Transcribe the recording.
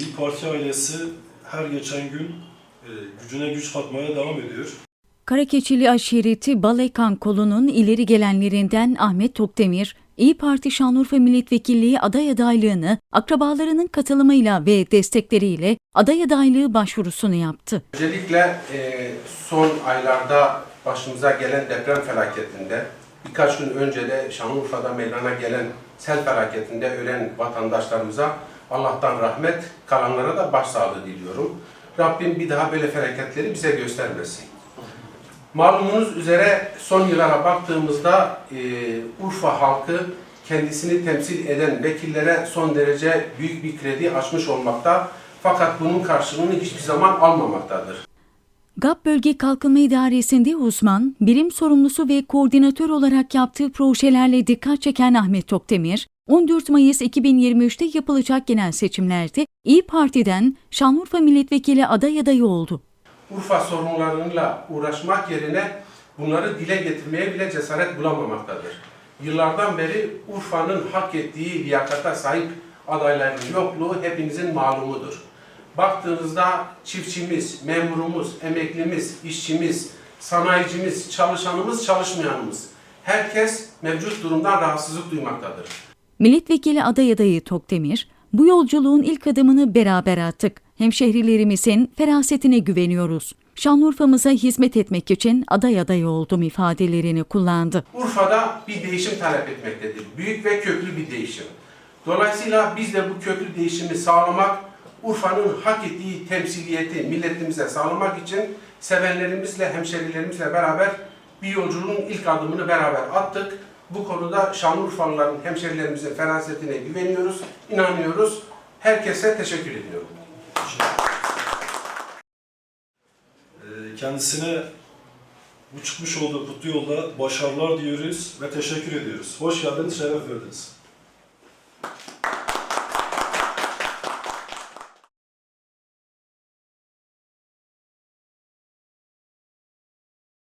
İyi Parti ailesi her geçen gün e, gücüne güç katmaya devam ediyor. Karakeçili aşireti Balekan kolunun ileri gelenlerinden Ahmet Tokdemir, İyi Parti Şanlıurfa Milletvekilliği aday adaylığını akrabalarının katılımıyla ve destekleriyle aday adaylığı başvurusunu yaptı. Özellikle e, son aylarda başımıza gelen deprem felaketinde, birkaç gün önce de Şanlıurfa'da meydana gelen sel felaketinde ölen vatandaşlarımıza Allah'tan rahmet, kalanlara da başsağlığı diliyorum. Rabbim bir daha böyle felaketleri bize göstermesin. Malumunuz üzere son yıllara baktığımızda e, Urfa halkı kendisini temsil eden vekillere son derece büyük bir kredi açmış olmakta. Fakat bunun karşılığını hiçbir zaman almamaktadır. GAP Bölge Kalkınma İdaresi'nde uzman, birim sorumlusu ve koordinatör olarak yaptığı projelerle dikkat çeken Ahmet Tokdemir, 14 Mayıs 2023'te yapılacak genel seçimlerde İyi Parti'den Şanlıurfa Milletvekili aday adayı oldu. Urfa sorunlarıyla uğraşmak yerine bunları dile getirmeye bile cesaret bulamamaktadır. Yıllardan beri Urfa'nın hak ettiği liyakata sahip adayların yokluğu hepinizin malumudur. Baktığınızda çiftçimiz, memurumuz, emeklimiz, işçimiz, sanayicimiz, çalışanımız, çalışmayanımız herkes mevcut durumdan rahatsızlık duymaktadır. Milletvekili aday adayı Tokdemir, bu yolculuğun ilk adımını beraber attık. Hemşehrilerimizin ferasetine güveniyoruz. Şanlıurfa'mıza hizmet etmek için aday adayı oldum ifadelerini kullandı. Urfa'da bir değişim talep etmektedir. Büyük ve köklü bir değişim. Dolayısıyla biz de bu köklü değişimi sağlamak, Urfa'nın hak ettiği temsiliyeti milletimize sağlamak için sevenlerimizle, hemşerilerimizle beraber bir yolculuğun ilk adımını beraber attık. Bu konuda Şanlıurfalıların, hemşerilerimizin ferasetine güveniyoruz, inanıyoruz. Herkese teşekkür ediyorum. E, Kendisine bu çıkmış olduğu kutlu yolda başarılar diyoruz ve teşekkür ediyoruz. Hoş geldiniz, şeref verdiniz.